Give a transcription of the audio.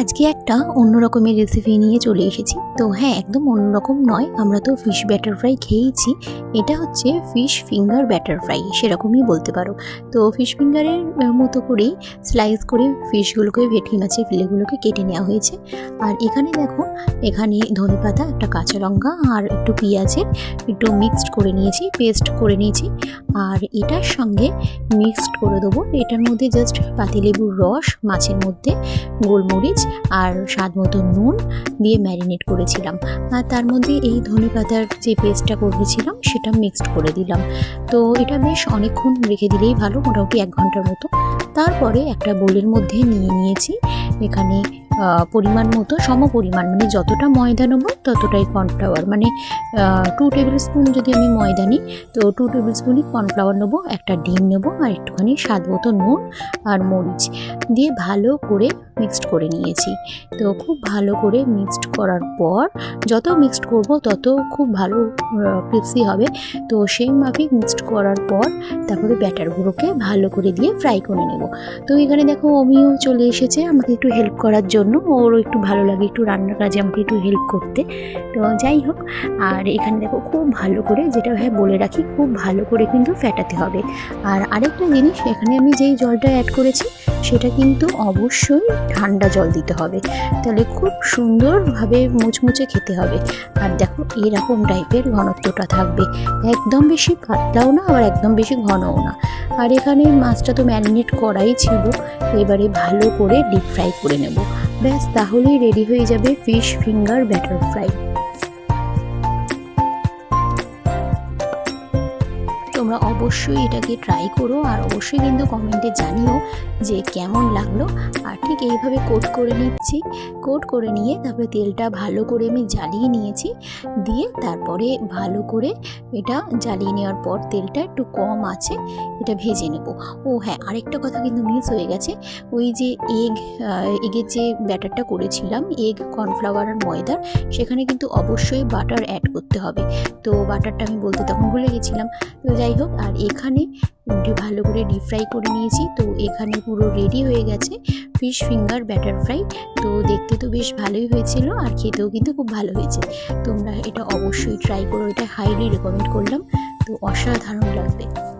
আজকে একটা অন্য রকমের রেসিপি নিয়ে চলে এসেছি। তো হ্যাঁ একদম অন্যরকম নয়। আমরা তো ফিশ ব্যাটার ফ্রাই খেয়েইছি। এটা হচ্ছে ফিশ ফিঙ্গার ব্যাটার ফ্রাই সেরকমই বলতে পারো। তো ফিশ ফিঙ্গারের মতো করেই স্লাইস করে ফিশগুলোকে ভেটকি মাছের ফিলেগুলোকে কেটে নেওয়া হয়েছে। আর এখানে দেখো, এখানে ধনে পাতা, একটা কাঁচা লঙ্কা আর একটু পেঁয়াজের একটু মিক্সড করে নিয়েছি পেস্ট করে নিয়েছি। আর এটার সঙ্গে মিক্সড করে দেবো। এটার মধ্যে জাস্ট পাতিলেবুর রস, মাছের মধ্যে, গোলমরিচ আর স্বাদ মতো নুন দিয়ে ম্যারিনেট করেছিলাম। আর তার মধ্যে এই ধনে পাতার যে পেস্টটা করেছিলাম, সেটা মিক্সড করে দিলাম। তো এটা বেশ অনেকক্ষণ রেখে দিলেই ভালো, মোটামুটি এক ঘণ্টার মতো। তারপরে একটা বোলের মধ্যে নিয়ে নিয়েছি। এখানে পরিমাণ মতো সম পরিমাণ মানে যতটা ময়দা নেব ততটাই কর্নফ্লাওয়ার। মানে টু টেবিল স্পুন যদি আমি ময়দা নিই, তো টু টেবিল স্পুনই কর্নফ্লাওয়ার নেব, একটা ডিম নেব, আর একটুখানি স্বাদ মতো নুন আর মরিচ। দিয়ে ভালো করে মিক্সড করে নিয়েছি। তো খুব ভালো করে মিক্সড করার পর যত মিক্সড করব তত খুব ভালো ক্রিপসি হবে। তো সেই মাফিক মিক্সড করার পর তারপরে ব্যাটারগুলোকে ভালো করে দিয়ে ফ্রাই করে নেব। তো এখানে দেখো অমিও চলে এসেছে আমাকে একটু হেল্প করার জন্য। ওরও একটু ভালো লাগে একটু রান্নার কাজে আমাকে একটু হেল্প করতে। তো যাই হোক, আর এখানে দেখো খুব ভালো করে যেটা হ্যাঁ বলে রাখি, খুব ভালো করে কিন্তু ফ্যাটাতে হবে। আর আরেকটা জিনিস, এখানে আমি যেই জলটা অ্যাড করেছি সেটা কিন্তু অবশ্যই ঠান্ডা জল দিতে হবে। তাহলে খুব সুন্দরভাবে মুচমুচে খেতে হবে। আর দেখো, এরকম টাইপের ঘনত্বটা থাকবে। একদম বেশি পাতলাও না, আবার একদম বেশি ঘনও না। আর এখানে মাছটা তো ম্যারিনেট করাই ছিল। এবারে ভালো করে ডিপ ফ্রাই করে নেব। ব্যাস, তাহলেই রেডি হয়ে যাবে ফিশ ফিঙ্গার ব্যাটার ফ্রাই তোমরা অবশ্যই এটাকে ট্রাই করো আর অবশ্যই কিন্তু কমেন্টে জানিও যে কেমন লাগল। আর ঠিক এইভাবে কোট করে নিচ্ছি। কোট করে নিয়ে তারপরে তেলটা ভালো করে আমি জ্বালিয়ে নিয়েছি। দিয়ে তারপরে ভালো করে এটা জ্বালিয়ে নেওয়ার পর তেলটা একটু কম আছে, এটা ভেজে নেব। ও হ্যাঁ আরেকটা কথা কিন্তু মিস হয়ে গেছে। ওই যে এগ এগের যে ব্যাটারটা করেছিলাম এগ কর্নফ্লাওয়ার আর ময়দার, সেখানে কিন্তু অবশ্যই বাটার অ্যাড করতে হবে। তো বাটারটা আমি বলতে তখন ভুলে গেছিলাম। তো যাই হোক আর এখানে ভালো করে ডিপ ফ্রাই করে নিয়েছি। তো এখানে পুরো রেডি হয়ে গেছে ফিশ ফিঙ্গার ব্যাটার ফ্রাই তো দেখতে তো বেশ ভালোই হয়েছিল আর খেতেও কিন্তু খুব ভালো হয়েছে। তোমরা এটা অবশ্যই ট্রাই করো, এটা হাইলি রেকমেন্ড করলাম। তো অসাধারণ লাগবে।